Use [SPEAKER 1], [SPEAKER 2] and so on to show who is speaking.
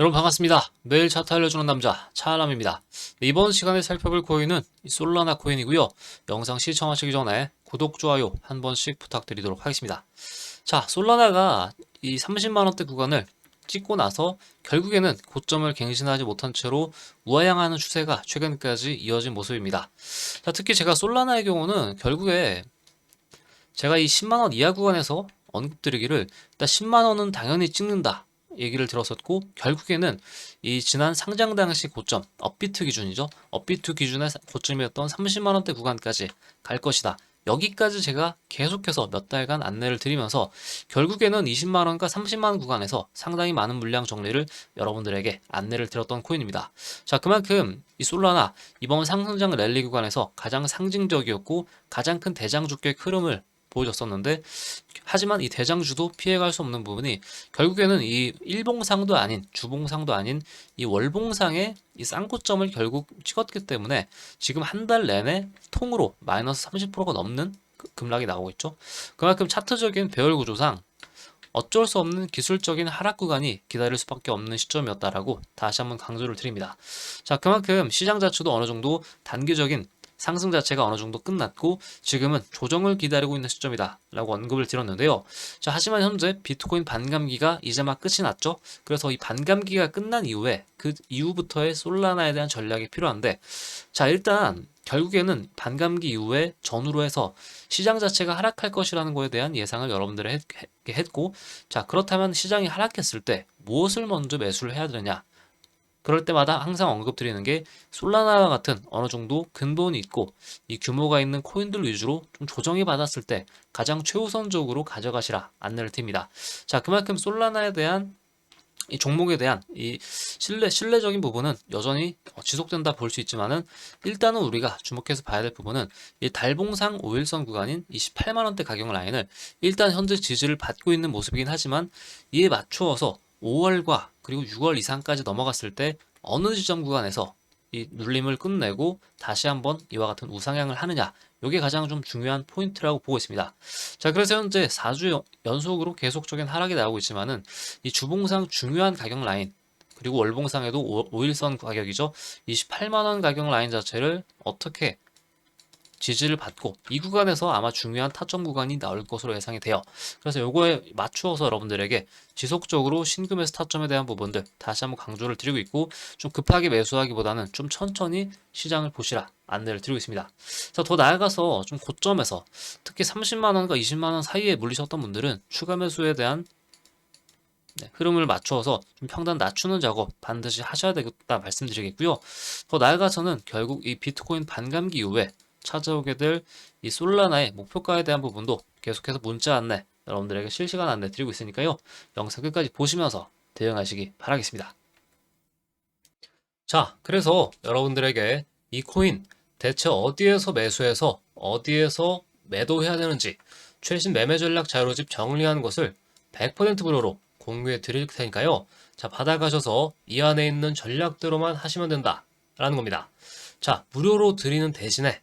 [SPEAKER 1] 여러분 반갑습니다. 매일 차트 알려주는 남자 차알람입니다. 네, 이번 시간에 살펴볼 코인은 이 솔라나 코인이고요. 영상 시청하시기 전에 구독, 좋아요 한 번씩 부탁드리도록 하겠습니다. 자, 솔라나가 이 30만원대 구간을 찍고 나서 결국에는 고점을 갱신하지 못한 채로 우하향하는 추세가 최근까지 이어진 모습입니다. 자, 특히 제가 솔라나의 경우는 결국에 제가 이 10만원 이하 구간에서 언급드리기를 일단 10만원은 당연히 찍는다. 얘기를 들었었고 결국에는 이 지난 상장 당시 고점 업비트 기준이죠. 업비트 기준의 고점이었던 30만 원대 구간까지 갈 것이다. 여기까지 제가 계속해서 몇 달간 안내를 드리면서 결국에는 20만 원과 30만 원 구간에서 상당히 많은 물량 정리를 여러분들에게 안내를 드렸던 코인입니다. 자 그만큼 이 솔라나 이번 상승장 랠리 구간에서 가장 상징적이었고 가장 큰 대장주격 흐름을 보여줬었는데 하지만 이 대장주도 피해갈 수 없는 부분이 결국에는 이 일봉상도 아닌 주봉상도 아닌 이 월봉상의 이 쌍고점을 결국 찍었기 때문에 지금 한 달 내내 통으로 마이너스 30%가 넘는 그- 급락이 나오고 있죠. 그만큼 차트적인 배열 구조상 어쩔 수 없는 기술적인 하락 구간이 기다릴 수밖에 없는 시점이었다라고 다시 한번 강조를 드립니다. 자, 그만큼 시장 자체도 어느 정도 단기적인 상승 자체가 어느 정도 끝났고 지금은 조정을 기다리고 있는 시점이다 라고 언급을 드렸는데요. 자 하지만 현재 비트코인 반감기가 이제 막 끝이 났죠. 그래서 이 반감기가 끝난 이후에 그 이후부터의 솔라나에 대한 전략이 필요한데 자 일단 결국에는 반감기 이후에 전후로 해서 시장 자체가 하락할 것이라는 거에 대한 예상을 여러분들이 했, 했고 자 그렇다면 시장이 하락했을 때 무엇을 먼저 매수를 해야 되느냐 그럴 때마다 항상 언급드리는 게 솔라나 같은 어느 정도 근본이 있고 이 규모가 있는 코인들 위주로 좀 조정이 받았을 때 가장 최우선적으로 가져가시라 안내를 드립니다. 자, 그만큼 솔라나에 대한 이 종목에 대한 이 신뢰 신뢰적인 부분은 여전히 어, 지속된다 볼 수 있지만은 일단은 우리가 주목해서 봐야 될 부분은 이 달봉상 5일선 구간인 28만 원대 가격 라인을 일단 현재 지지를 받고 있는 모습이긴 하지만 이에 맞추어서 5월과 그리고 6월 이상까지 넘어갔을 때 어느 지점 구간에서 이 눌림을 끝내고 다시 한번 이와 같은 우상향을 하느냐 이게 가장 좀 중요한 포인트라고 보고 있습니다. 자 그래서 현재 4주 연속으로 계속적인 하락이 나오고 있지만은 이 주봉상 중요한 가격 라인 그리고 월봉상에도 5일선 가격이죠 28만원 가격 라인 자체를 어떻게 지지를 받고 이 구간에서 아마 중요한 타점 구간이 나올 것으로 예상이 돼요. 그래서 요거에 맞추어서 여러분들에게 지속적으로 신금에서 타점에 대한 부분들 다시 한번 강조를 드리고 있고 좀 급하게 매수하기보다는 좀 천천히 시장을 보시라 안내를 드리고 있습니다. 자, 더 나아가서 좀 고점에서 특히 30만 원과 20만 원 사이에 물리셨던 분들은 추가 매수에 대한 네, 흐름을 맞추어서 좀 평단 낮추는 작업 반드시 하셔야 되겠다 말씀드리겠고요. 더 나아가서는 결국 이 비트코인 반감기 이후에 찾아오게 될 이 솔라나의 목표가에 대한 부분도 계속해서 문자 안내 여러분들에게 실시간 안내 드리고 있으니까요. 영상 끝까지 보시면서 대응하시기 바라겠습니다. 자, 그래서 여러분들에게 이 코인 대체 어디에서 매수해서 어디에서 매도해야 되는지 최신 매매 전략 자료집 정리한 것을 100% 무료로 공유해 드릴 테니까요. 자, 받아가셔서 이 안에 있는 전략대로만 하시면 된다. 라는 겁니다. 자, 무료로 드리는 대신에